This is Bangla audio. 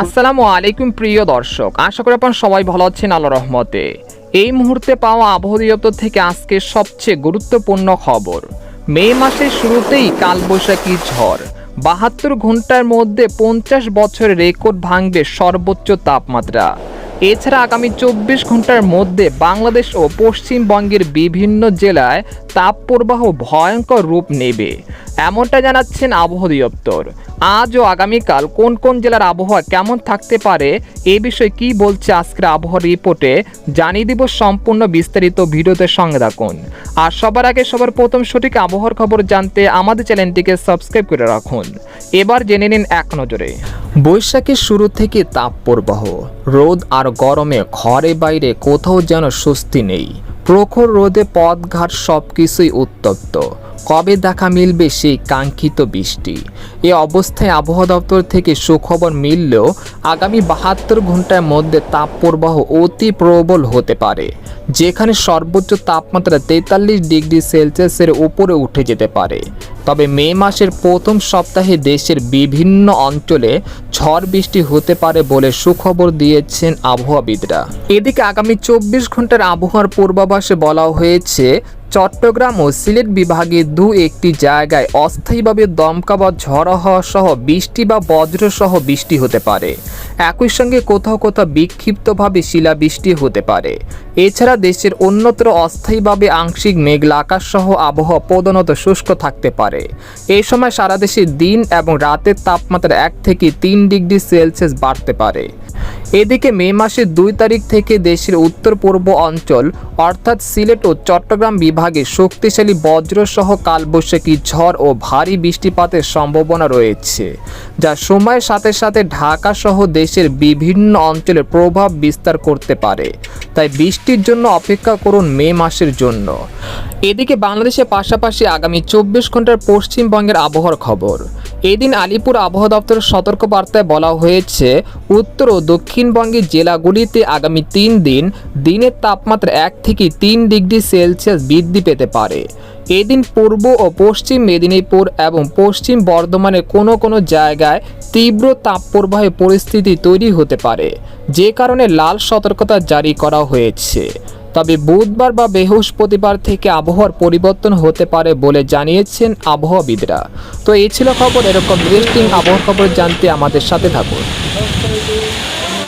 আসসালামু আলাইকুম প্রিয় দর্শক, আশা করি আপনার সবাই ভালো আছেন আল্লাহ রহমতে। এই মুহূর্তে পাওয়া আবহাওয়া দপ্তর থেকে আজকে সবচেয়ে গুরুত্বপূর্ণ খবর। মে মাসের শুরুতেই কালবৈশাখী ঝড়। বাহাত্তর ঘণ্টার মধ্যে পঞ্চাশ বছরের রেকর্ড ভাঙবে সর্বোচ্চ তাপমাত্রা। এছাড়া আগামী চব্বিশ ঘণ্টার মধ্যে বাংলাদেশ ও পশ্চিমবঙ্গের বিভিন্ন জেলায় তাপপ্রবাহ ভয়ঙ্কর রূপ নেবে। এমনটা জানাচ্ছেন আবহাওয়া দপ্তর। আজ ও আগামীকাল কোন কোন জেলার আবহাওয়া কেমন থাকতে পারে, এ বিষয়ে কি বলছে আজকের আবহাওয়া রিপোর্টে, জানিয়ে দিব সম্পূর্ণ বিস্তারিত ভিডিওতে সঙ্গে রাখুন আর সবার আগে সবার প্রথম সঠিক আবহাওয়ার খবর জানতে আমাদের চ্যানেলটিকে সাবস্ক্রাইব করে রাখুন। এবার জেনে নিন এক নজরে। বৈশাখের শুরু থেকে তাপ প্রবাহ রোদ আর গরমে ঘরে বাইরে কোথাও যেন স্বস্তি নেই। প্রখর রোদে পথঘাট সব কিছুই উত্তপ্ত। কবে দেখা মিলবে সেই কাঙ্ক্ষিত বৃষ্টি? এ অবস্থায় আবহাওয়া দপ্তর থেকে সুখবর মিললেও আগামী বাহাত্তর ঘণ্টার মধ্যে তাপপ্রবাহ অতি প্রবল হতে পারে। যেখানে সর্বোচ্চ তাপমাত্রা তেতাল্লিশ ডিগ্রি সেলসিয়াসের উপরে উঠে যেতে পারে। তবে মে মাসের প্রথম সপ্তাহে দেশের বিভিন্ন অঞ্চলে ঝড় বৃষ্টি হতে পারে বলে সুখবর দিয়েছেন আবহাওয়াবিদরা। এদিকে আগামী চব্বিশ ঘণ্টার আবহাওয়ার পূর্বাভাসে বলা হয়েছে, চট্টগ্রাম ও সিলেট বিভাগে দু একটি জায়গায় অস্থায়ীভাবে দমকা বা ঝড়ো হওয়া সহ বৃষ্টি বা বজ্রসহ বৃষ্টি হতে পারে। একই সঙ্গে কোথাও কোথাও বিক্ষিপ্তভাবে শিলাবৃষ্টি হতে পারে। এছাড়া দেশের অন্যত্র অস্থায়ীভাবে আংশিক মেঘলা আকাশ সহ আবহাওয়া প্রধানত শুষ্ক থাকতে পারে। এই সময় সারা দেশে দিন এবং রাতের তাপমাত্রা এক থেকে তিন ডিগ্রি সেলসিয়াস বাড়তে পারে। এদিকে মে মাসের দুই তারিখ থেকে দেশের উত্তর পূর্ব অঞ্চল, অর্থাৎ সিলেট ও চট্টগ্রাম বিভাগে শক্তিশালী বজ্রসহ কালবৈশাখী ঝড় ও ভারী বৃষ্টিপাতের সম্ভাবনা রয়েছে। যা সময়ের সাথে সাথে ঢাকা সহ দেশের বিভিন্ন অঞ্চলে প্রভাব বিস্তার করতে পারে। তাই বৃষ্টির জন্য অপেক্ষা করুন মে মাসের জন্য। এদিকে বাংলাদেশের পাশাপাশি আগামী চব্বিশ ঘণ্টার পশ্চিমবঙ্গের আবহাওয়ার খবর। এদিন আলিপুর আবহাওয়া দপ্তরের সতর্ক বার্তায় বলা হয়েছে, উত্তর ও দক্ষিণবঙ্গের জেলাগুলিতে আগামী তিন দিন দিনের তাপমাত্রা এক থেকে তিন ডিগ্রি সেলসিয়াস বৃদ্ধি পেতে পারে। এদিন পূর্ব ও পশ্চিম মেদিনীপুর এবং পশ্চিম বর্ধমানের কোনো কোনো জায়গায় তীব্র তাপপ্রবাহের পরিস্থিতি তৈরি হতে পারে, যে কারণে লাল সতর্কতা জারি করা হয়েছে। তবে বুধবার বা বৃহস্পতিবার থেকে আবহাওয়ার পরিবর্তন হতে পারে বলে জানিয়েছেন আবহাওয়াবিদরা। তো এই ছিল খবর, এরকম ইন্টারেস্টিং আবহাওয়া খবর জানতে আমাদের সাথে থাকুন।